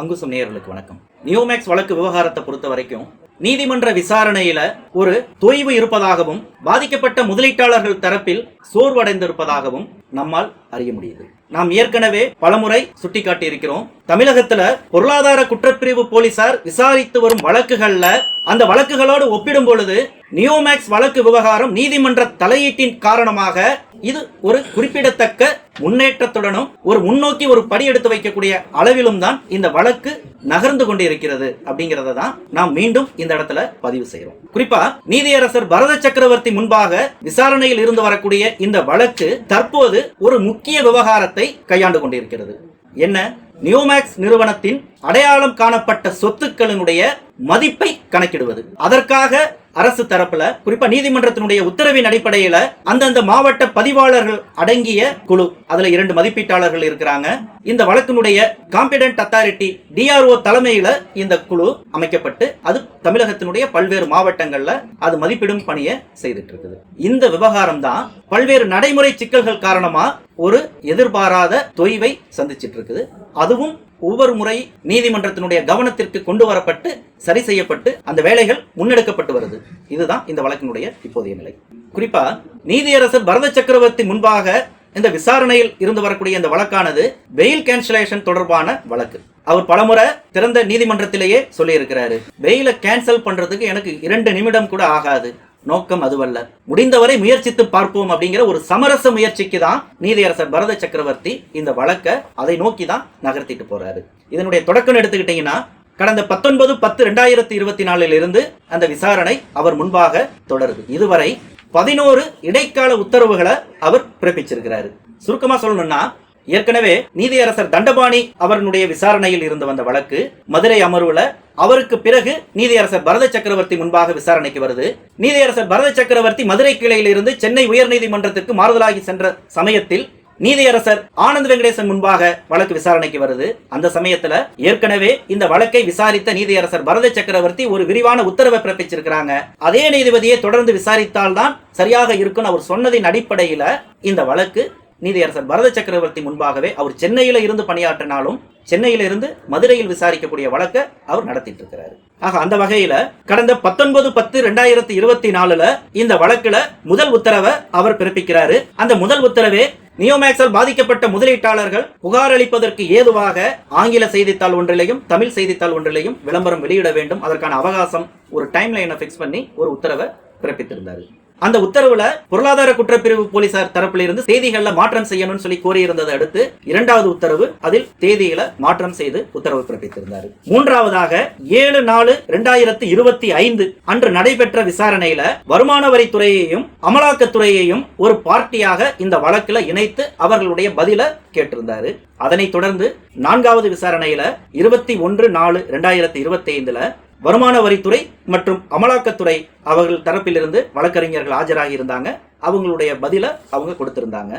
அங்குசம் நேயர்களுக்கு வணக்கம். நியோமேக்ஸ் வழக்கு விவகாரத்தை பொறுத்த வரைக்கும் நீதிமன்ற விசாரணையில ஒரு தொய்வு இருப்பதாகவும் பாதிக்கப்பட்ட முதலீட்டாளர்கள் தரப்பில் சோர்வடைந்திருப்பதாகவும் நம்மால் அறிய முடியுது. நாம் ஏற்கனவே பலமுறை சுட்டிக்காட்டி இருக்கிறோம் தமிழகத்துல பொருளாதார குற்றப்பிரிவு போலீசார் விசாரித்து வரும் வழக்குகள்ல அந்த வழக்குகளோடு ஒப்பிடும் பொழுது நியோமேக்ஸ் வழக்கு விவகாரம் நீதிமன்ற தலையீட்டின் காரணமாக இது ஒரு குறிப்பிடத்தக்க முன்னேற்றத்துடனும் ஒரு முன்னோக்கி ஒரு படி எடுத்து வைக்கக்கூடிய அளவிலும் தான் இந்த வழக்கு நகர்ந்து கொண்டிருக்கிறது அப்படிங்கறத தான் நாம் மீண்டும் இந்த இடத்துல பதிவு செய்கிறோம். குறிப்பா நீதியரசர் பரத சக்கரவர்த்தி முன்பாக விசாரணையில் இருந்து வரக்கூடிய இந்த வழக்கு தற்போது ஒரு முக்கிய விவகாரத்தை கையாண்டு கொண்டிருக்கிறது. என்ன? நியோமேக்ஸ் நிறுவனத்தின் அடையாளம் காணப்பட்ட சொத்துக்களினுடைய மதிப்பை கணக்கிடுவது. அதற்காக அரசு தரப்புல குறிப்பா நீதிமன்றத்தினுடைய உத்தரவின் அடிப்படையில அந்தந்த மாவட்ட பதிவாளர்கள் அடங்கிய குழு அதுல இரண்டு மதிப்பீட்டாளர்கள் இருக்கிறாங்க. இந்த வழக்கினுடைய காம்பிடன்ட் அத்தாரிட்டி டிஆர்ஓ தலைமையில இந்த குழு அமைக்கப்பட்டு அது தமிழகத்தினுடைய பல்வேறு மாவட்டங்கள்ல அது மதிப்பிடும் பணியை செய்துட்டு இருக்குது இந்த விவகாரம் தான் பல்வேறு நடைமுறை சிக்கல்கள் காரணமா ஒரு எதிர்பாராத தொய்வை சந்திச்சிட்டு இருக்குது அதுவும் ஒவ்வொரு முறை நீதிமன்றத்தினுடைய கவனத்திற்கு கொண்டு வரப்பட்டு சரி செய்யப்பட்டு அந்த வேலைகள் முன்னெடுக்கப்பட்டு வருது. இதுதான் இந்த வழக்கினுடைய இப்போதைய நிலை. குறிப்பா நீதியரசர் பரத சக்கரவர்த்தி முன்பாக இந்த விசாரணையில் இருந்து வரக்கூடிய இந்த வழக்கானது பெயில் கேன்சலேஷன் தொடர்பான வழக்கு. அவர் பலமுறை திறந்த நீதிமன்றத்திலேயே சொல்லியிருக்கிறாரு. பெயிலை கேன்சல் பண்றதுக்கு எனக்கு இரண்டு நிமிடம் கூட ஆகாது. நோக்கம் அதுவல்ல. முடிந்தவரை முயற்சித்து பார்ப்போம் அப்படிங்கிற ஒரு சமரச முயற்சிக்கு தான் நீதியரசர் பரத சக்கரவர்த்தி இந்த வழக்கை அதை நோக்கி தான் நகர்த்திட்டு போறாரு. இதனுடைய தொடக்கம் எடுத்துக்கிட்டீங்கன்னா கடந்த பத்தொன்பது பத்து ரெண்டாயிரத்தி இருபத்தி நாலில் இருந்து அந்த விசாரணை அவர் முன்பாக தொடருது. இதுவரை பதினோரு இடைக்கால உத்தரவுகளை அவர் பிறப்பிச்சிருக்கிறாரு. சுருக்கமா சொல்லணும்னா ஏற்கனவே நீதியரசர் தண்டபாணி அவருடைய விசாரணையில் இருந்து வந்த வழக்கு மதுரை அமர்வுல அவருக்கு பிறகு நீதியரசர் பரத சக்கரவர்த்தி முன்பாக விசாரணைக்கு வருது. நீதியரசர் பரத சக்கரவர்த்தி மதுரை கிளையில் இருந்து சென்னை உயர்நீதிமன்றத்திற்கு மாறுதலாகி சென்ற சமயத்தில் நீதியரசர் ஆனந்த் வெங்கடேசன் முன்பாக வழக்கு விசாரணைக்கு வருது. அந்த சமயத்துல ஏற்கனவே இந்த வழக்கை விசாரித்த நீதியரசர் பரத சக்கரவர்த்தி ஒரு விரிவான உத்தரவை பிறப்பிச்சிருக்கிறாங்க. அதே நீதிபதியை தொடர்ந்து விசாரித்தால்தான் சரியாக இருக்கும்னு அவர் சொன்னதின் அடிப்படையில இந்த வழக்கு நீதியரசர் பரத சக்கரவர்த்தி முன்பாகவே அவர் சென்னையில இருந்து பணியாற்றினாலும் சென்னையில இருந்து மதுரையில் விசாரிக்கக்கூடிய வழக்கை அவர் நடத்திட்டு இருக்கிறாரு. ஆக அந்த வகையில கடந்த பத்தொன்பது பத்து ரெண்டாயிரத்தி இருபத்தி நாலுல இந்த வழக்குல முதல் உத்தரவை அவர் பிறப்பிக்கிறாரு. அந்த முதல் உத்தரவே நியோமேக்ஸால் பாதிக்கப்பட்ட முதலீட்டாளர்கள் புகார் அளிப்பதற்கு ஏதுவாக ஆங்கில செய்தித்தாள் ஒன்றிலையும் தமிழ் செய்தித்தாள் ஒன்றிலையும் விளம்பரம் வெளியிட வேண்டும். அதற்கான அவகாசம் ஒரு டைம் லைனை ஃபிக்ஸ் பண்ணி ஒரு உத்தரவை பிறப்பித்திருந்தாரு. அந்த உத்தரவுல பொருளாதார குற்றப்பிரிவு போலீசார் தரப்பில் இருந்து தேதிகள்ல மாற்றம் செய்யணும்னு சொல்லி கோரியிருந்ததை அடுத்து இரண்டாவது உத்தரவு அதில் தேதியில மாற்றம் செய்து உத்தரவு பிறப்பித்திருந்தார். மூன்றாவதாக ஏழு நாலு இரண்டாயிரத்தி இருபத்தி ஐந்து அன்று நடைபெற்ற விசாரணையில வருமான வரித்துறையையும் அமலாக்கத்துறையையும் ஒரு பார்ட்டியாக இந்த வழக்கில் இணைத்து அவர்களுடைய பதில கேட்டிருந்தாரு. அதனைத் தொடர்ந்து நான்காவது விசாரணையில இருபத்தி ஒன்று நாலு இரண்டாயிரத்தி இருபத்தி ஐந்துல வருமான வரித்துறை மற்றும் அமலாக்கத்துறை அவர்கள் தரப்பிலிருந்து வழக்கறிஞர்கள் ஆஜராகி இருந்தாங்க அவங்களுடைய பதில அவங்க கொடுத்திருந்தாங்க.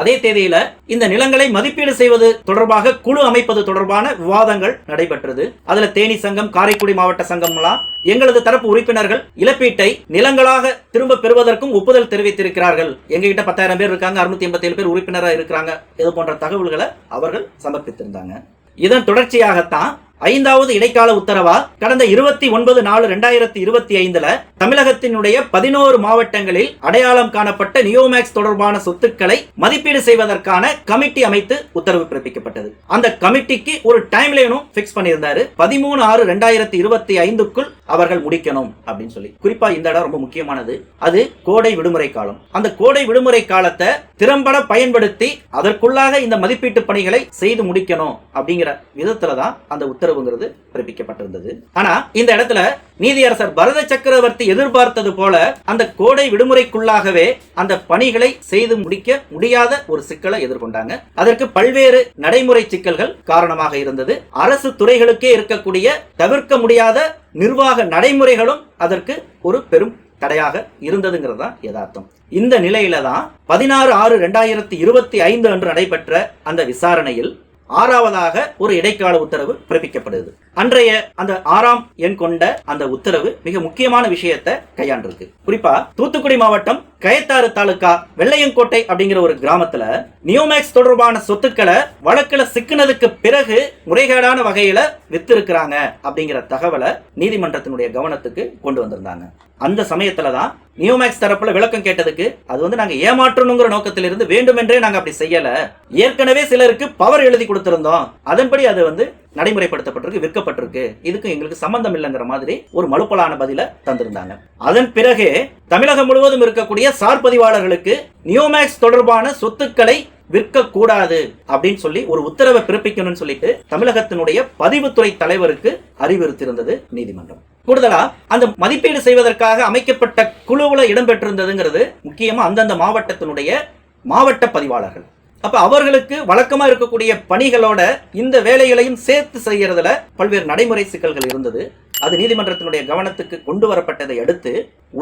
அதே தேதியில இந்த நிலங்களை மதிப்பீடு செய்வது தொடர்பாக குழு அமைப்பது தொடர்பான விவாதங்கள் நடைபெற்றது. அதுல தேனி சங்கம் காரைக்குடி மாவட்ட சங்கம்லாம் எங்களது தரப்பு உறுப்பினர்கள் இழப்பீட்டை நிலங்களாக திரும்ப பெறுவதற்கும் ஒப்புதல் தெரிவித்திருக்கிறார்கள். எங்ககிட்ட பத்தாயிரம் பேர் இருக்காங்க அறுநூத்தி எண்பத்தி ஏழு பேர் உறுப்பினராக இருக்கிறாங்க இது போன்ற தகவல்களை அவர்கள் சமர்ப்பித்திருந்தாங்க. இதன் தொடர்ச்சியாகத்தான் ஐந்தாவது இடைக்கால உத்தரவா? கடந்த இருபத்தி ஒன்பது நாலு ரெண்டாயிரத்தி இருபத்தி ஐந்துல தமிழகத்தினுடைய பதினோரு மாவட்டங்களில் அடையாளம் காணப்பட்ட நியோமேக்ஸ் தொடர்பான சொத்துக்களை மதிப்பீடு செய்வதற்கான கமிட்டி அமைத்து உத்தரவு பிறப்பிக்கப்பட்டது. அந்த கமிட்டிக்கு ஒரு டைம் லைனும் பிக்ஸ் பண்ணியிருந்தாரு. பதிமூணு ஆறு ரெண்டாயிரத்தி இருபத்தி ஐந்துக்குள் அவர்கள் முடிக்கணும் அப்படின்னு சொல்லி. குறிப்பா இந்த இடம் ரொம்ப முக்கியமானது. அது கோடை விடுமுறை காலம். அந்த கோடை விடுமுறை காலத்தை திறம்பட பயன்படுத்தி அதற்குள்ளாக இந்த மதிப்பீட்டு பணிகளை செய்து முடிக்கணும் அப்படிங்கிற விதத்துல தான் அந்த உத்தரவு உத்தரவுங்கிறது பிறப்பிக்கப்பட்டிருந்தது ஆனா இந்த இடத்துல நீதியரசர் பரத சக்கரவர்த்தி எதிர்பார்த்தது போல அந்த கோடை விடுமுறைக்குள்ளாகவே அந்த பணிகளை செய்து முடிக்க முடியாத ஒரு சிக்கலை எதிர்கொண்டாங்க. அதற்கு பல்வேறு நடைமுறை சிக்கல்கள் காரணமாக இருந்தது. அரசு துறைகளுக்கே இருக்கக்கூடிய தவிர்க்க முடியாத நிர்வாக நடைமுறைகளும் அதற்கு ஒரு பெரும் தடையாக இருந்ததுங்கிறது தான் யதார்த்தம். இந்த நிலையில தான் பதினாறு ஆறு ரெண்டாயிரத்தி இருபத்தி ஐந்து அன்று நடைபெற்ற அந்த விசாரணையில் ஆறாவதாக ஒரு இடைக்கால உத்தரவு பிறப்பிக்கப்படுது. அன்றைய அந்த ஆறாம் எண் கொண்ட அந்த உத்தரவு மிக முக்கியமான விஷயத்தை கையாண்டிருக்கு. குறிப்பா தூத்துக்குடி மாவட்டம் கயத்தாறு தாலுகா வெள்ளையங்கோட்டை அப்படிங்கிற ஒரு கிராமத்துல நியோமேக்ஸ் தொடர்பான சொத்துக்களை வழக்குல சிக்கினதுக்கு பிறகு முறைகேடான வகையில வித்திருக்கிறாங்க அப்படிங்கிற தகவலை நீதிமன்றத்தினுடைய கவனத்துக்கு கொண்டு வந்திருந்தாங்க. அந்த சமயத்துல தான் நியூமேக்ஸ் தரப்புல விளக்கம் கேட்டதுக்கு அது வந்து நாங்க ஏமாற்றணுங்கிற நோக்கத்திலிருந்து வேண்டுமென்றே நாங்க அப்படி செய்யல. ஏற்கனவே சிலருக்கு பவர் எழுதி கொடுத்திருந்தோம். அதன்படி அது வந்து நடைமுறைப்படுத்தப்பட்டிருக்கு விற்கப்பட்டிருக்கு. இதுக்கு எங்களுக்கு சம்பந்தம் இல்லைங்கிற மாதிரி ஒரு மலுப்பலான பதில தந்திருந்தாங்க. அதன் பிறகு தமிழகம் முழுவதும் இருக்கக்கூடிய சார் பதிவாளர்களுக்கு நியூமேக்ஸ் தொடர்பான சொத்துக்களை விற்கக்கூடாது அப்படின்னு சொல்லி ஒரு உத்தரவை பிறப்பிக்கணும்னு சொல்லிட்டு தமிழகத்தினுடைய பதிவுத்துறை தலைவருக்கு அறிவுறுத்தியிருந்தது நீதிமன்றம். கூடுதலா அந்த மதிப்பீடு செய்வதற்காக அமைக்கப்பட்ட குழுவில் இடம்பெற்றிருந்ததுங்கிறது முக்கியமா அந்தந்த மாவட்டத்தினுடைய மாவட்ட பதிவாளர்கள். அப்ப அவர்களுக்கு வழக்கமா இருக்கக்கூடிய பணிகளோட இந்த வேலைகளையும் சேர்த்து செய்யறதுல பல்வேறு நடைமுறை சிக்கல்கள் இருந்தது. அது நீதிமன்றத்தினுடைய கவனத்துக்கு கொண்டு வரப்பட்டதை அடுத்து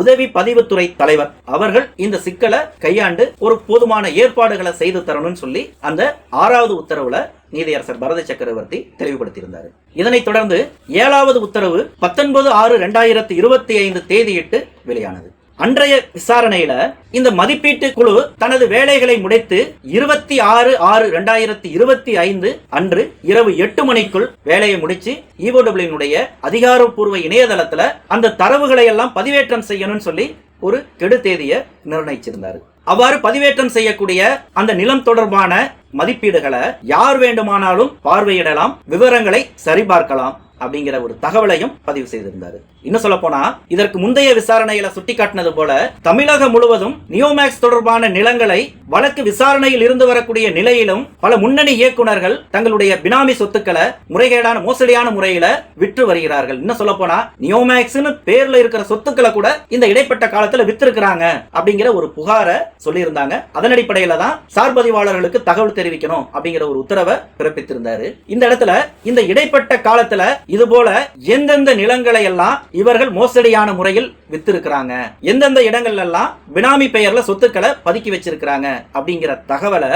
உதவி பதிவுத்துறை தலைவர் அவர்கள் இந்த சிக்கலை கையாண்டு ஒரு போதுமான ஏற்பாடுகளை செய்து தரணும்னு சொல்லி அந்த ஆறாவது உத்தரவுல நீதியரசர் பரத சக்கரவர்த்தி தெளிவுபடுத்தியிருந்தார். இதனைத் தொடர்ந்து ஏழாவது உத்தரவு பத்தொன்பது ஆறு ரெண்டாயிரத்தி இருபத்தி ஐந்து தேதியிட்டு வெளியானது. அன்றைய விசாரணையில இந்த மதிப்பீட்டு குழு தனது வேலைகளை முடித்து இருபத்தி ஆறு ஆறு ரெண்டாயிரத்தி இருபத்தி ஐந்து அன்று இரவு எட்டு மணிக்குள் வேலையை முடிச்சு இஓடபிள்யூனுடைய அதிகாரப்பூர்வ இணையதளத்துல அந்த தரவுகளை எல்லாம் பதிவேற்றம் செய்யணும்னு சொல்லி ஒரு கெடு தேதியை நிர்ணயிச்சிருந்தாரு. அவ்வாறு பதிவேற்றம் செய்யக்கூடிய அந்த நிலம் தொடர்பான மதிப்பீடுகளை யார் வேண்டுமானாலும் பார்வையிடலாம் விவரங்களை சரிபார்க்கலாம். அப்படிங்கிற ஒரு தகவலையும் பதிவு செய்திருந்தாரு. இன்னும் சொல்ல போனா இதற்கு முந்தைய விசாரணையில சுட்டிக்காட்டினது போல தமிழகம் முழுவதும் நியோமேக்ஸ் தொடர்பான நிலங்களை வழக்கு விசாரணையில் இருந்து வரக்கூடிய நிலையிலும் பல முன்னணி இயக்குநர்கள் தங்களுடைய பினாமி சொத்துக்களை முறைகேடான மோசடியான முறையில விற்று வருகிறார்கள். இன்னும் சொல்ல போனா நியோமேக்ஸ்னு பேர்ல இருக்கிற சொத்துக்களை கூட இந்த இடைப்பட்ட காலத்துல வித்திருக்கிறாங்க அப்படிங்கிற ஒரு புகாரை சொல்லியிருந்தாங்க. அதன் அடிப்படையில தான் சார்பதிவாளர்களுக்கு தகவல் தெரிவிக்கணும் அப்படிங்கிற ஒரு உத்தரவை பிறப்பித்திருந்தாரு. இந்த இடத்துல இந்த இடைப்பட்ட காலத்துல இது போல எந்தெந்த நிலங்களை எல்லாம் இவர்கள் மோசடியான முறையில் வித்திருக்கிறாங்க? எந்தெந்த இடங்கள்ல எல்லாம் பினாமி பெயர்ல சொத்துக்களை பதுக்கி வச்சிருக்கிறாங்க? அப்படிங்கிற தகவலை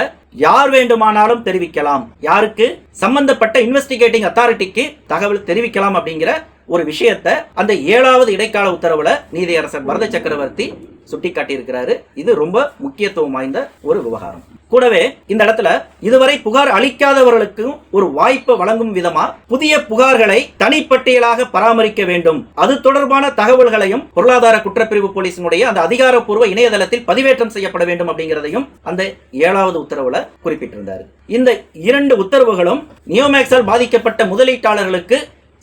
யார் வேண்டுமானாலும் தெரிவிக்கலாம். யாருக்கு? சம்பந்தப்பட்ட இன்வெஸ்டிகேட்டிங் அத்தாரிட்டிக்கு தகவல் தெரிவிக்கலாம் அப்படிங்கிற ஒரு விஷயத்தை அந்த ஏழாவது இடைக்கால உத்தரவுல நீதியரசர் பரத சக்கரவர்த்தி சுட்டிக்காட்டியிருக்கிறாரு. இது ரொம்ப முக்கியத்துவம் வாய்ந்த ஒரு விவகாரம். கூடவே இந்த இடத்துல இதுவரை புகார் அளிக்காதவர்களுக்கும் ஒரு வாய்ப்பை வழங்கும் விதமா புதிய புகார்களை தனிப்பட்டியலாக பராமரிக்க வேண்டும். அது தொடர்பான தகவல்களையும் பொருளாதார குற்றப்பிரிவு போலீசினுடைய அந்த அதிகாரப்பூர்வ இணையதளத்தில் பதிவேற்றம் செய்யப்பட வேண்டும் அப்படிங்கிறதையும் அந்த ஏழாவது உத்தரவுல குறிப்பிட்டிருந்தார். இந்த இரண்டு உத்தரவுகளும் நியோமேக்ஸால் பாதிக்கப்பட்ட முதலீட்டாளர்களுக்கு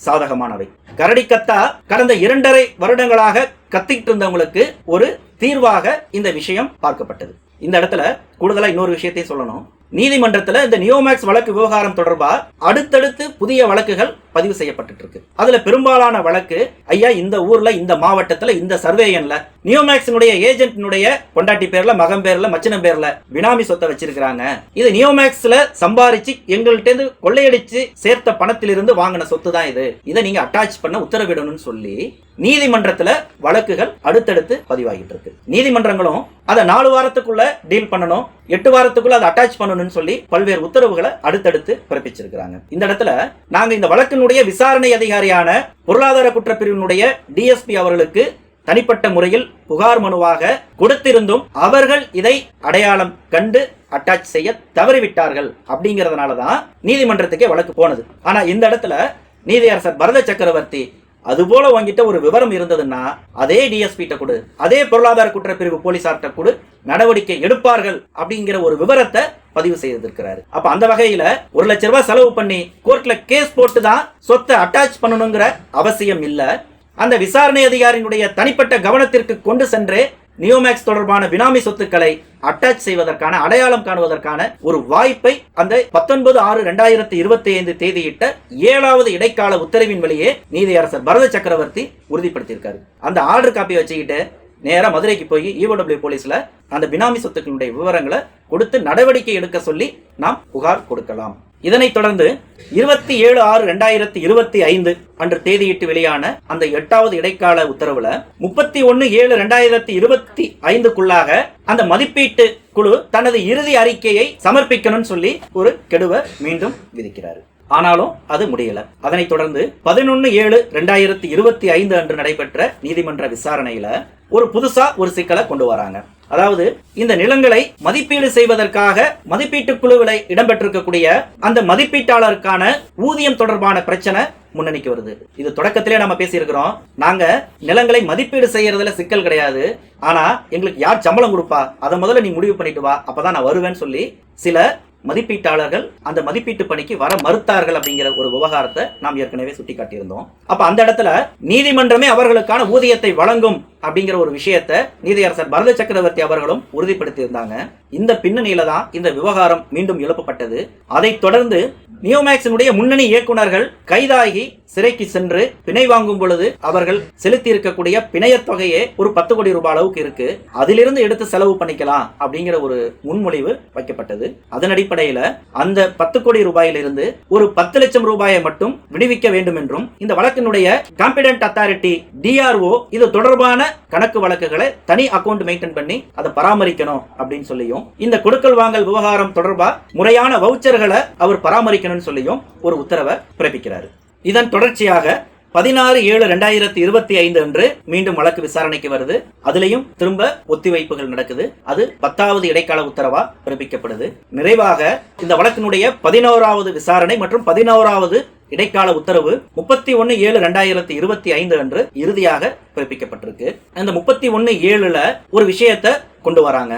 சாதகமானவை. கரடிக்கத்தா கடந்த இரண்டரை வருடங்களாக கத்திக்கிட்டு இருந்தவங்களுக்கு ஒரு தீர்வாக இந்த விஷயம் பார்க்கப்பட்டது. இந்த இடத்துல கூடுதலாக இன்னொரு விஷயத்தையும் சொல்லணும். நீதிமன்றத்தில் இந்த நியோமேக்ஸ் வழக்கு விவகாரம் தொடர்பாக அடுத்தடுத்து புதிய வழக்குகள் பதிவு செய்யப்பட்டு இருக்கு அதுல பெரும்பாலான வழக்கு ஐயா இந்த ஊர்ல இந்த மாவட்டத்துல இந்த சர்வேயன்ல. நியோமேக்ஸினுடைய ஏஜென்ட்னுடைய கொண்டாட்டி பேர்ல மகன் பேர்ல மச்சினம் பேர்ல பினாமி சொத்தை வச்சிருக்கிறாங்க. இது நியோமேக்ஸ்ல சம்பாரிச்சு எங்கள்கிட்ட கொள்ளையடிச்சு சேர்த்த பணத்திலிருந்து வாங்கின சொத்து தான் இது. இதை நீங்க அட்டாச் பண்ண உத்தரவிடணும்னு சொல்லி நீதிமன்றத்துல வழக்குகள் அடுத்தடுத்து பதிவாகிட்டு இருக்கு நீதிமன்றங்களும் அதை நாலு வாரத்துக்குள்ள டீல் பண்ணணும் எட்டு வாரத்துக்குள்ள அதை அட்டாச் பண்ணணும்னு சொல்லி பல்வேறு உத்தரவுகளை அடுத்தடுத்து பிறப்பிச்சிருக்கிறாங்க. இந்த இடத்துல நாங்க இந்த வழக்கினுடைய விசாரணை அதிகாரியான பொருளாதார குற்றப்பிரிவினுடைய டிஎஸ்பி அவர்களுக்கு தனிப்பட்ட முறையில் புகார் மனுவாக கொடுத்திருந்தும் அவர்கள் இதை அடையாளம் கண்டு அட்டாச் செய்ய தவறிவிட்டார்கள் அப்படிங்கறதுனாலதான் நீதிமன்றத்துக்கே வழக்கு போனது. ஆனா இந்த இடத்துல நீதியரசர் பரத சக்கரவர்த்தி அதுபோல உங்ககிட்ட ஒரு விவரம் இருந்ததுன்னா அதே டிஎஸ்பிட்ட கொடு அதே பொருளாதார குற்றப்பிரிவு போலீசார்கிட்ட கொடு நடவடிக்கை எடுப்பார்கள் அப்படிங்கிற ஒரு விவரத்தை பதிவு செய்திருக்கிறாரு. அப்ப அந்த வகையில ஒரு லட்ச ரூபாய் செலவு பண்ணி கோர்ட்ல கேஸ் போட்டு தான் சொத்தை அட்டாச் பண்ணணுங்கிற அவசியம் இல்லை. அந்த விசாரணை அதிகாரியினுடைய தனிப்பட்ட கவனத்திற்கு கொண்டு சென்று நியோமேக்ஸ் தொடர்பான பினாமி சொத்துக்களை அட்டாச் செய்வதற்கான அடையாளம் காணுவதற்கான ஒரு வாய்ப்பை அந்த பத்தொன்பது ஆறு ரெண்டாயிரத்தி இருபத்தி ஐந்து தேதியிட்ட ஏழாவது இடைக்கால உத்தரவின் வழியே நீதியரசர் பரத சக்கரவர்த்தி உறுதிப்படுத்தியிருக்காரு. அந்த ஆர்டர் காப்பி வச்சுக்கிட்டு நேராக மதுரைக்கு போய் இஓடபிள்யூ போலீஸில் அந்த பினாமி சொத்துக்களுடைய விவரங்களை கொடுத்து நடவடிக்கை எடுக்க சொல்லி நாம் புகார் கொடுக்கலாம். இதனைத் தொடர்ந்து இருபத்தி ஏழு ஆறு ரெண்டாயிரத்தி இருபத்தி ஐந்து அன்று தேதியிட்டு வெளியான அந்த எட்டாவது இடைக்கால உத்தரவுல முப்பத்தி ஒன்னு ஏழு ரெண்டாயிரத்தி இருபத்தி ஐந்துக்குள்ளாக அந்த மதிப்பீட்டு குழு தனது இறுதி அறிக்கையை சமர்ப்பிக்கணும்னு சொல்லி ஒரு கெடுவை மீண்டும் விதிக்கிறார். ஆனாலும் அது முடியல. அதனைத் தொடர்ந்து பதினொன்னு ஏழு ரெண்டாயிரத்தி இருபத்தி ஐந்து அன்று நடைபெற்ற நீதிமன்ற விசாரணையில ஒரு புதுசா ஒரு சிக்கலை கொண்டு வராங்க. அதாவது இந்த நிலங்களை மதிப்பீடு செய்வதற்காக மதிப்பீட்டு குழுவில் இடம்பெற்றிருக்கக்கூடிய அந்த மதிப்பீட்டாளருக்கான ஊதியம் தொடர்பான பிரச்சனை முன்னணிக்கு வருது. இது தொடக்கத்திலே நம்ம பேசியிருக்கிறோம். நாங்க நிலங்களை மதிப்பீடு செய்யறதுல சிக்கல் கிடையாது. ஆனா எங்களுக்கு யார் சம்பளம் கொடுப்பா? அதை முதல்ல நீ முடிவு பண்ணிட்டு வா. அப்பதான் நான் வருவேன்னு சொல்லி சில மதிப்பீட்டாளர்கள் அந்த மதிப்பீட்டு பணிக்கு வர மறுத்தார்கள் அப்படிங்கிற ஒரு விவகாரத்தை நாம் ஏற்கனவே சுட்டிக்காட்டியிருந்தோம். அப்ப அந்த இடத்துல நீதிமன்றமே அவர்களுக்கான ஊதியத்தை வழங்கும் அப்படிங்கிற ஒரு விஷயத்தை நீதியரசர் பரத சக்கரவர்த்தி அவர்களும் உறுதிப்படுத்தியிருந்தாங்க. இந்த பின்னணியில தான் இந்த விவகாரம் மீண்டும் எழுப்பப்பட்டது. அதைத் தொடர்ந்து நியோமேக்ஸினுடைய முன்னணி இயக்குனர்கள் கைதாகி சிறைக்கு சென்று பிணை வாங்கும் பொழுது அவர்கள் செலுத்தி இருக்கக்கூடிய பிணையத் தொகையே ஒரு பத்து கோடி ரூபாய் அளவுக்கு இருக்கு. அதிலிருந்து எடுத்து செலவு பண்ணிக்கலாம் அப்படிங்கிற ஒரு முன்மொழிவு வைக்கப்பட்டது. அதன் அடிப்படையில அந்த பத்து கோடி ரூபாயிலிருந்து ஒரு பத்து லட்சம் ரூபாயை மட்டும் விடுவிக்க வேண்டும் என்றும் இந்த வழக்கினுடைய காம்பிடன்ட் அத்தாரிட்டி டிஆர்ஓ இது தொடர்பான கணக்கு வழக்குகளை தனி அக்கௌண்ட் மெயின்டைன் பண்ணி அதை பராமரிக்கணும் அப்படின்னு சொல்லியும் இந்த கொடுக்கல் வாங்கல் விவகாரம் தொடர்பா முறையான வவுச்சர்களை அவர் பராமரிக்கணும்னு சொல்லியும் ஒரு உத்தரவை பிறப்பிக்கிறார். இதன் தொடர்ச்சியாக பதினாறு ஏழு ரெண்டாயிரத்தி இருபத்தி ஐந்து அன்று மீண்டும் வழக்கு விசாரணைக்கு வருது. அதுலயும் திரும்ப ஒத்திவைப்புகள் நடக்குது. அது பத்தாவது இடைக்கால உத்தரவா பிறப்பிக்கப்படுது. நிறைவாக இந்த வழக்கினுடைய பதினோராவது விசாரணை மற்றும் பதினோராவது இடைக்கால உத்தரவு முப்பத்தி ஒன்னு ஏழு ரெண்டாயிரத்தி இருபத்தி ஐந்து அன்று இறுதியாக பிறப்பிக்கப்பட்டிருக்கு. அந்த முப்பத்தி ஒன்னு ஏழுல ஒரு விஷயத்தை கொண்டு வராங்க.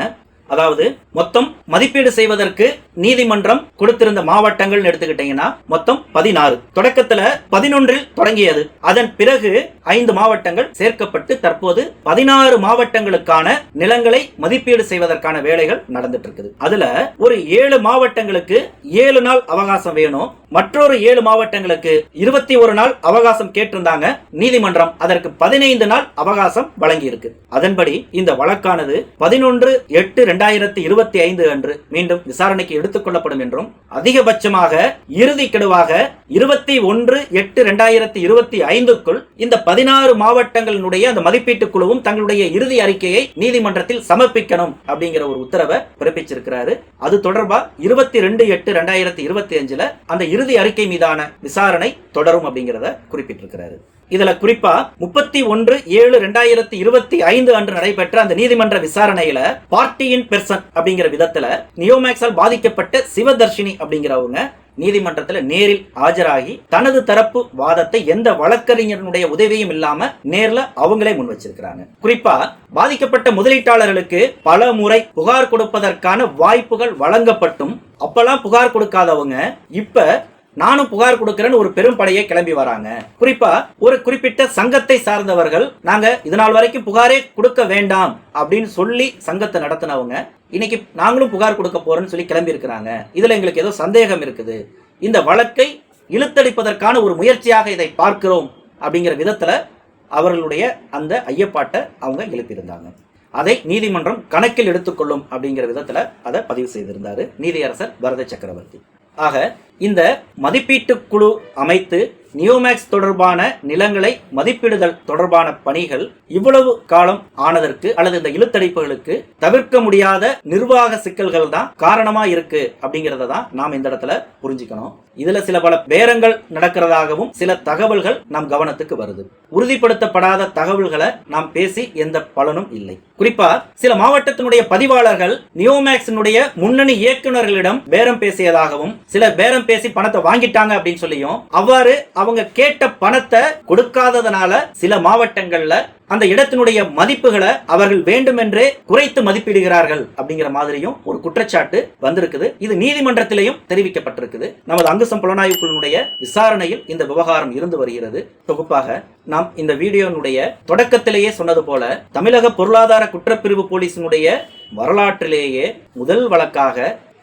அதாவது மொத்தம் மதிப்பீடு செய்வதற்கு நீதிமன்றம் கொடுத்திருந்த மாவட்டங்கள் எடுத்துக்கிட்டீங்கன்னா மொத்தம் பதினாறு. தொடக்கத்துல பதினொன்றில் தொடங்கியது. அதன் பிறகு ஐந்து மாவட்டங்கள் சேர்க்கப்பட்டு தற்போது பதினாறு மாவட்டங்களுக்கான நிலங்களை மதிப்பீடு செய்வதற்கான வேலைகள் நடந்துட்டு இருக்குது அதுல ஒரு ஏழு மாவட்டங்களுக்கு ஏழு நாள் அவகாசம் வேணும். மற்றொரு ஏழு மாவட்டங்களுக்கு இருபத்தி ஒரு நாள் அவகாசம் கேட்டிருந்தாங்க நீதிமன்றம். அதற்கு பதினைந்து நாள் அவகாசம் வழங்கி இருக்கு அதன்படி இந்த வழக்கானது பதினொன்று எட்டு இரண்டாயிரத்தி இருபத்தி ஐந்து அன்று மீண்டும் விசாரணைக்கு எடுத்துக் கொள்ளப்படும் என்றும் அதிகபட்சமாக இறுதி கெடுவாக இருபத்தி ஒன்று எட்டு இரண்டாயிரத்தி இருபத்தி ஐந்துக்குள் இந்த பதினாறு மாவட்டங்களினுடைய அந்த மதிப்பீட்டு குழுவும் தங்களுடைய இறுதி அறிக்கையை நீதிமன்றத்தில் சமர்ப்பிக்கணும் அப்படிங்கிற ஒரு உத்தரவை பிறப்பிச்சிருக்கிறாரு. அது தொடர்பா இருபத்தி ரெண்டு எட்டு ரெண்டாயிரத்தி இருபத்தி அஞ்சுல அந்த இறுதி அறிக்கை மீதான விசாரணை தொடரும் அப்படிங்கிறத குறிப்பிட்டிருக்கிறாரு. இதுல குறிப்பா முப்பத்தி ஒன்று ஏழு ரெண்டாயிரத்தி இருபத்தி ஐந்து அன்று நடைபெற்ற அந்த நீதிமன்ற விசாரணையில பார்ட்டியின் பெர்சன் அப்படிங்கிற விதத்துல நியோமேக்ஸால் பாதிக்கப்பட்ட சிவதர்ஷினி அப்படிங்கிறவங்க நீதிமன்றத்தில் நேரில் ஆஜராகி தனது தரப்பு வாதத்தை எந்த வழக்கறிஞருடைய உதவியும் இல்லாம நேர்ல அவங்களே முன் வச்சிருக்கிறாங்க. குறிப்பா பாதிக்கப்பட்ட முதலீட்டாளர்களுக்கு பல முறை புகார் கொடுப்பதற்கான வாய்ப்புகள் வழங்கப்பட்டும். அப்பெல்லாம் புகார் கொடுக்காதவங்க இப்ப நானும் புகார் கொடுக்கிறேன்னு ஒரு பெரும் படையை கிளம்பி வராங்க. குறிப்பா ஒரு குறிப்பிட்ட சங்கத்தை சார்ந்தவர்கள் நாங்க இதனால் வரைக்கும் புகாரே கொடுக்க வேண்டாம் அப்படின்னு சொல்லி சங்கத்தை நடத்தினவங்க இன்னைக்கு நாங்களும் புகார் கொடுக்க போறோம்னு சொல்லி கிளம்பி இருக்கிறாங்க. இதுல எங்களுக்கு ஏதோ சந்தேகம் இருக்குது. இந்த வழக்கை இழுத்தடிப்பதற்கான ஒரு முயற்சியாக இதை பார்க்கிறோம் அப்படிங்கிற விதத்துல அவர்களுடைய அந்த ஐயப்பாட்டை அவங்க எழுப்பியிருந்தாங்க. அதை நீதிமன்றம் கணக்கில் எடுத்துக்கொள்ளும் அப்படிங்கிற விதத்துல அதை பதிவு செய்திருந்தாரு நீதியரசர் பரத சக்கரவர்த்தி. ஆக இந்த மதிப்பீட்டு குழு அமைத்து நியோமேக்ஸ் தொடர்பான நிலங்களை மதிப்பிடுதல் தொடர்பான பணிகள் இவ்வளவு காலம் ஆனதற்கு அல்லது இந்த இழுத்தடிப்புகளுக்கு தவிர்க்க முடியாத நிர்வாக சிக்கல்கள் தான் காரணமா இருக்கு அப்படிங்கறத தான் நாம் இந்த இடத்துல புரிஞ்சுக்கணும். இதுல சில பல பேரங்கள் நடக்கிறதாகவும் சில தகவல்கள் நம் கவனத்துக்கு வருது. உறுதிப்படுத்தப்படாத தகவல்களை நாம் பேசி எந்த பலனும் இல்லை. குறிப்பா சில மாவட்டத்தினுடைய பதிவாளர்கள் நியோமேக்ஸினுடைய முன்னணி இயக்குநர்களிடம் பேரம் பேசியதாகவும் சில பேரம் பேசி பணத்தை வாங்கிட்டாங்க அப்படின்னு சொல்லியும் அவ்வாறு அவங்க கேட்ட பணத்தை கொடுக்காததனால சில மாவட்டங்கள்ல அந்த இடத்தினுடைய மதிப்புகளை அவர்கள் வேண்டுமென்றே குறைத்து மதிப்பிடுகிறார்கள் அப்படிங்கிற மாதிரியும் ஒரு குற்றச்சாட்டு வந்திருக்குது. இது நீதிமன்றத்திலையும் தெரிவிக்கப்பட்டிருக்குது. நமது அங்குசம் புலனாய்வு விசாரணையில் இந்த விவகாரம் இருந்து வருகிறது. தொகுப்பாக நாம் இந்த வீடியோனுடைய தொடக்கத்திலேயே சொன்னது போல தமிழக பொருளாதார குற்றப்பிரிவு போலீசினுடைய வரலாற்றிலேயே முதல் வழக்காக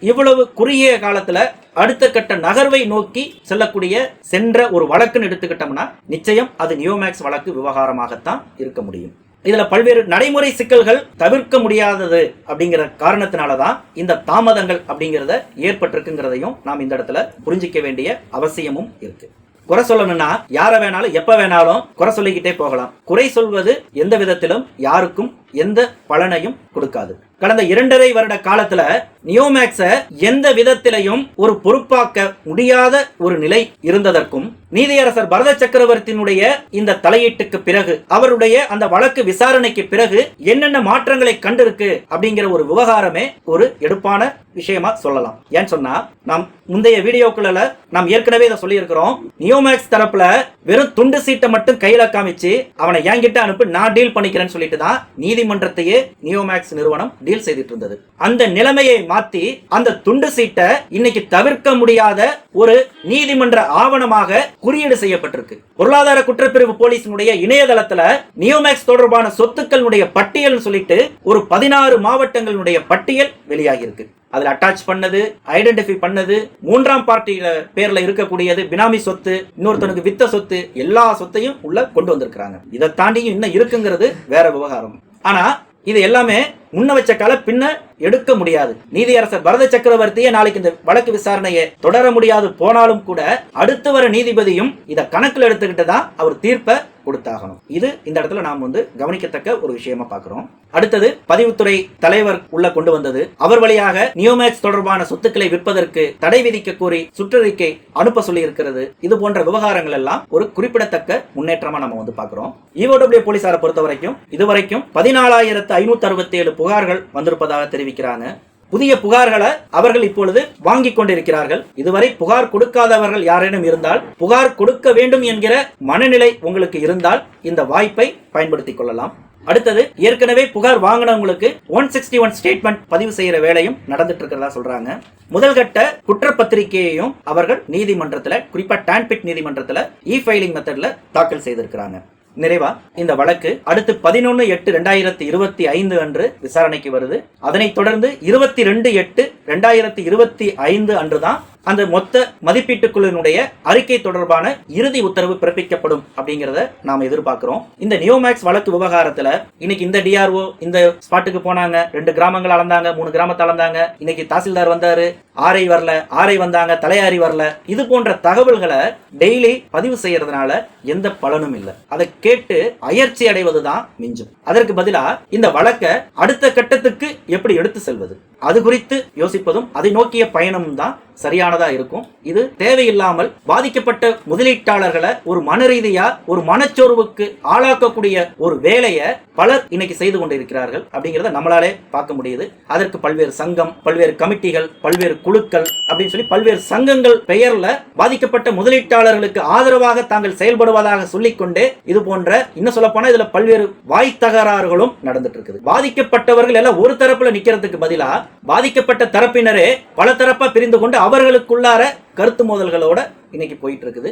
இவ்வளவு குறுகிய காலத்துல அடுத்த கட்ட நகர்வை நோக்கி செல்லக்கூடிய சென்ற ஒரு வழக்குன்னு எடுத்துக்கிட்டோம்னா நிச்சயம் அது நியோமேக்ஸ் வழக்கு விவகாரமாகத்தான் இருக்க முடியும். இதுல பல்வேறு நடைமுறை சிக்கல்கள் தவிர்க்க முடியாதது அப்படிங்கிற காரணத்தினால தான் இந்த தாமதங்கள் அப்படிங்கிறத ஏற்பட்டிருக்குங்கிறதையும் நாம் இந்த இடத்துல புரிஞ்சிக்க வேண்டிய அவசியமும் இருக்கு. குறை சொல்லணும்னா யாரை வேணாலும் எப்ப வேணாலும் குறை சொல்லிக்கிட்டே போகலாம். குறை சொல்வது எந்த விதத்திலும் யாருக்கும் எந்த பலனையும் கொடுக்காது. கடந்த இரண்டரை வருட காலத்துல நியோமேக்ஸை எந்த விதத்திலையும் ஒரு பொறுப்பாக்க முடியாத ஒரு நிலை இருந்ததற்கும் நீதியரசர் பரத சக்கரவர்த்தியினுடைய இந்த தலையீட்டுக்கு பிறகு அவருடைய அந்த வழக்கு விசாரணைக்கு பிறகு என்னென்ன மாற்றங்களை கண்டிருக்கு அப்படிங்கிற ஒரு விவகாரமே ஒரு எடுப்பான விஷயமா சொல்லலாம். ஏன்னு சொன்னா நாம் முந்தைய வீடியோக்குள்ள நாம் ஏற்கனவே இதை சொல்லியிருக்கிறோம். நியோமேக்ஸ் தரப்புல வெறும் துண்டு சீட்டை மட்டும் கையில காமிச்சு அவனை என்கிட்ட அனுப்பி நான் டீல் பண்ணிக்கிறேன்னு சொல்லிட்டு தான் நீதிமன்றத்தையே நியோமேக்ஸ் நிறுவனம் டீல் செய்துட்டு இருந்தது. அந்த நிலைமையை மாத்தி அந்த துண்டு சீட்டை இன்னைக்கு தவிர்க்க முடியாத ஒரு நீதிமன்ற ஆவணமாக குறியீடு செய்யப்பட்டிருக்கு. பொருளாதார குற்றப்பிரிவு போலீசினுடைய இணையதளத்துல நியோமேக்ஸ் தொடர்பான சொத்துக்களுடைய பட்டியல் சொல்லிட்டு ஒரு பதினாறு மாவட்டங்களுடைய பட்டியல் வெளியாகியிருக்கு. அதில் அட்டாச் பண்ணது ஐடென்டிஃபை பண்ணது மூன்றாம் பார்ட்டியில பேர்ல இருக்கக்கூடியது பினாமி சொத்து இன்னொருத்தனுக்கு வித்த சொத்து எல்லா சொத்தையும் உள்ள கொண்டு வந்திருக்கிறாங்க. இதை தாண்டியும் இன்னும் இருக்குங்கிறது வேற விவகாரம். ஆனா இது எல்லாமே முன்ன வச்ச கால பின்ன எடுக்க முடியாது. நீதியரசர் பரத சக்கரவர்த்தியே நாளைக்கு இந்த வழக்கு விசாரணையை தொடர முடியாது. போனாலும் கூட அடுத்து வர நீதிபதியும் இதை கணக்கில் எடுத்துக்கிட்டு தான் அவர் தீர்ப்பை கொடுத்தாகணும். இது இந்த இடத்துல நாம் வந்து கவனிக்கத்தக்க ஒரு விஷயமா பாக்குறோம் அடுத்தது பதிவுத்துறை தலைவர் உள்ள கொண்டு வந்தது. அவர் வழியாக நியோமேக்ஸ் தொடர்பான சொத்துக்களை விற்பதற்கு தடை விதிக்க கோரி சுற்றறிக்கை அனுப்ப சொல்லி இருக்கிறது இது போன்ற விவகாரங்கள் எல்லாம் ஒரு குறிப்பிடத்தக்க முன்னேற்றமா நம்ம வந்து பாக்குறோம் ஈவோடபிள்யூ போலீசாரை பொறுத்த வரைக்கும் இதுவரைக்கும் பதினாலாயிரத்து ஐநூத்தி அறுபத்தி ஏழு புகார்கள் வந்திருப்பதாக தெரிவிக்கிறாங்க புதிய புகார்களை அவர்கள் இப்பொழுது வாங்கி கொண்டிருக்கிறார்கள். இதுவரை புகார் கொடுக்காதவர்கள் யாரேனும் இருந்தால் புகார் கொடுக்க வேண்டும் என்கிற மனநிலை உங்களுக்கு இருந்தால் இந்த வாய்ப்பை பயன்படுத்திக் கொள்ளலாம். அடுத்தது ஏற்கனவே புகார் வாங்கினவங்களுக்கு ஒன் சிக்ஸ்டி ஒன் ஸ்டேட்மெண்ட் பதிவு செய்யற வேலையும் நடந்துட்டு இருக்கிறதா சொல்றாங்க. முதல்கட்ட குற்றப்பத்திரிகையையும் அவர்கள் நீதிமன்றத்துல குறிப்பா டான்பிட் நீதிமன்றத்துல இ ஃபைலிங் மெத்தட்ல தாக்கல் செய்திருக்கிறாங்க. நிறைவா? இந்த வழக்கு அடுத்து பதினொன்னு எட்டு ரெண்டாயிரத்தி இருபத்தி ஐந்து அன்று விசாரணைக்கு வருது. அதனைத் தொடர்ந்து இருபத்தி ரெண்டு எட்டு ரெண்டாயிரத்தி இருபத்தி ஐந்து அன்று தான் அந்த மொத்த மதிப்பீட்டு குழுவினுடைய அறிக்கை தொடர்பான இறுதி உத்தரவு பிறப்பிக்கப்படும் அப்படிங்கிறத நாம் எதிர்பார்க்கிறோம். இந்த நியோமேக்ஸ் வழக்கு விவகாரத்துல இன்னைக்கு இந்த டிஆர்ஓ இந்த ஸ்பாட்டுக்கு போனாங்க ரெண்டு கிராமங்கள் அளந்தாங்க மூணு கிராமத்தை அளந்தாங்க இன்னைக்கு தாசில்தார் வந்தாரு ஆரை வரல ஆரை வந்தாங்க தலையாரி வரல இது போன்ற தகவல்களை டெய்லி பதிவு செய்யறதுனால எந்த பலனும் இல்லை. அதை கேட்டு அயற்சி அடைவதுதான் மிஞ்சும். அதற்கு பதிலா இந்த வழக்கை அடுத்த கட்டத்துக்கு எப்படி எடுத்து செல்வது? அது குறித்து யோசிப்பதும் அதை நோக்கிய பயணமும் தான் சரியானதா இருக்கும். இது தேவையில்லாமல் பாதிக்கப்பட்ட முதலீட்டாளர்களை ஒரு மன ரீதியா ஒரு மனச்சோர்வுக்கு ஆளாக்கக்கூடிய ஒரு வேலையை பலர் இன்னைக்கு செய்து கொண்டிருக்கிறார்கள் அப்படிங்கிறத நம்மளாலே பார்க்க முடியுது. அதற்கு பல்வேறு சங்கம் பல்வேறு கமிட்டிகள் பல்வேறு குழுக்கள் அப்படின்னு சொல்லி பல்வேறு சங்கங்கள் பெயர்ல பாதிக்கப்பட்ட முதலீட்டாளர்களுக்கு ஆதரவாக தாங்கள் செயல்படுவதாக சொல்லிக்கொண்டே இது போன்ற இன்னும் சொல்ல போனா இதுல பல்வேறு வாய் தகராறுகளும் நடந்துட்டு இருக்குது பாதிக்கப்பட்டவர்கள் எல்லாம் ஒரு தரப்புல நிக்கிறதுக்கு பதிலா பாதிக்கப்பட்ட தரப்பினரே பல தரப்பா பிரிந்து கொண்டு அவர்களுக்குள்ளார கருத்து மோதல்களோட இன்னைக்கு போயிட்டு இருக்குது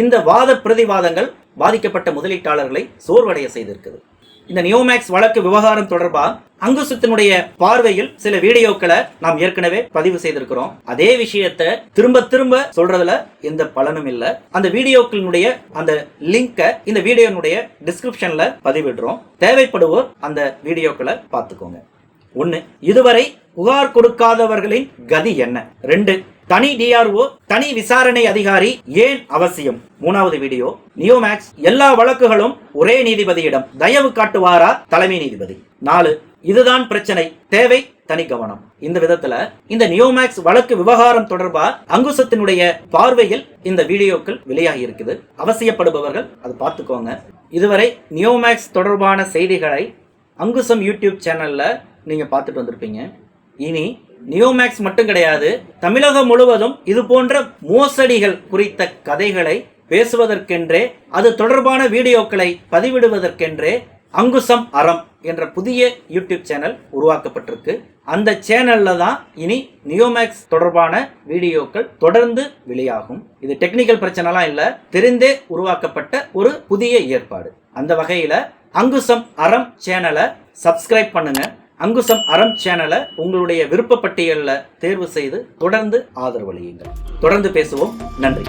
இந்த வாத பிரதிவாதங்கள் பாதிக்கப்பட்ட முதலீட்டாளர்களை சோர்வடைய செய்திருக்குது. இந்த நியோமேக்ஸ் வழக்கு விவகாரம் தொடர்பா அங்குசத்தினுடைய பார்வையில் சில வீடியோக்களை நாம் ஏற்கனவே பதிவு செய்திருக்கிறோம். அதே விஷயத்தை திரும்ப திரும்ப சொல்றதுல எந்த பலனும் இல்லை. அந்த வீடியோக்களினுடைய அந்த லிங்கை இந்த வீடியோனுடைய டிஸ்கிரிப்ஷன்ல பதிவிடுறோம். தேவைப்படுவோர் அந்த வீடியோக்களை பார்த்துக்கோங்க. ஒன்னு இதுவரை புகார் கொடுக்காதவர்களின் கதி என்ன? ரெண்டு தனி டிஆர்ஓ தனி விசாரணை அதிகாரி ஏன் அவசியம்? மூணாவது வீடியோ நியோமேக்ஸ் எல்லா வழக்குகளும் ஒரே நீதிபதியிடம். தயவு காட்டுவாரா தலைமை நீதிபதி? நாலு இதுதான் பிரச்சனை தேவை தனி கவனம். இந்த விதத்துல இந்த நியோமேக்ஸ் வழக்கு விவகாரம் தொடர்பா அங்குசத்தினுடைய பார்வையில் இந்த வீடியோக்கள் வெளியாகி இருக்குது. அவசியப்படுபவர்கள் அதை பார்த்துக்கோங்க. இதுவரை நியோமேக்ஸ் தொடர்பான செய்திகளை அங்குசம் யூடியூப் சேனல்ல நீங்கள் பார்த்துட்டு வந்திருப்பீங்க. இனி நியோமேக்ஸ் மட்டும் கிடையாது தமிழகம் முழுவதும் இது போன்ற மோசடிகள் குறித்த கதைகளை பேசுவதற்கென்றே அது தொடர்பான வீடியோக்களை பதிவிடுவதற்கென்றே அங்குசம் அறம் என்ற புதிய யூடியூப் சேனல் உருவாக்கப்பட்டிருக்கு. அந்த சேனல்ல தான் இனி நியோமேக்ஸ் தொடர்பான வீடியோக்கள் தொடர்ந்து வெளியாகும். இது டெக்னிக்கல் பிரச்சனைலாம் இல்லை தெரிந்தே உருவாக்கப்பட்ட ஒரு புதிய ஏற்பாடு. அந்த வகையில அங்குசம் அறம் சேனலை சப்ஸ்கிரைப் பண்ணுங்க. அங்குசம் அறம் சேனலை உங்களுடைய விருப்ப பட்டியலில் தேர்வு செய்து தொடர்ந்து ஆதரவளியுங்கள். தொடர்ந்து பேசுவோம். நன்றி.